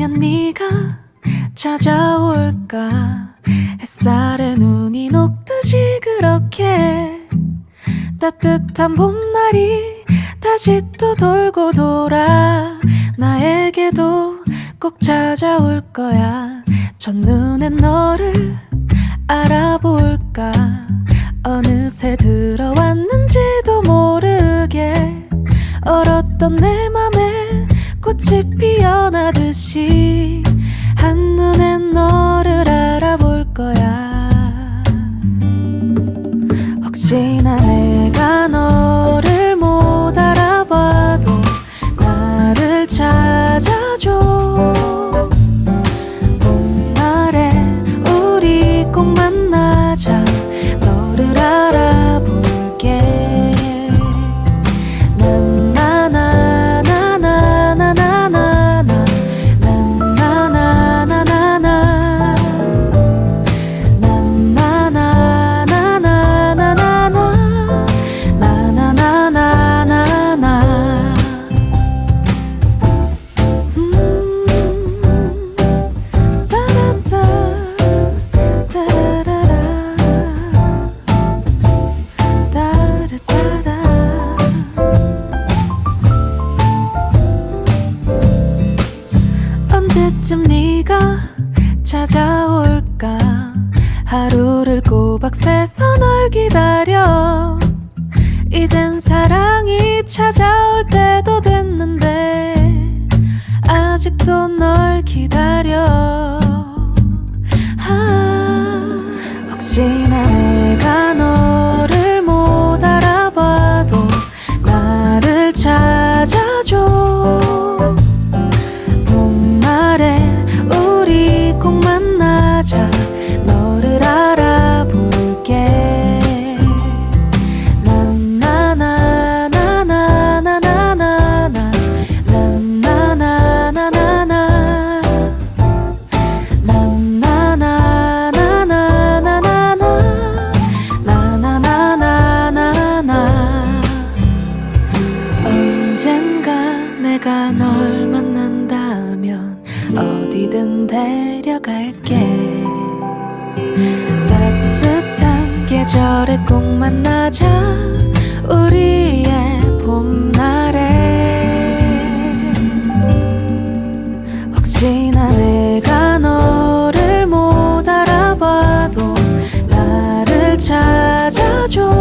봄이면 네가 찾아올까? 햇살에 눈이 녹듯이 그렇게 따뜻한 봄날이 다시 또 돌고 돌아 나에게도 꼭 찾아올 거야. 첫눈에 너를 알아 언제쯤 네가 찾아올까? 하루를 꼬박 새서 널 기다려. 이젠 사랑이 찾아올 때도 됐는데 아직도 널 기다려. 아, 혹시나 내가 너를 못 알아봐도 나를 찾아줘 데려갈게. 따뜻한 계절에 꼭 만나자. 우리의 봄날에. 혹시나 내가 너를 못 알아봐도 나를 찾아줘.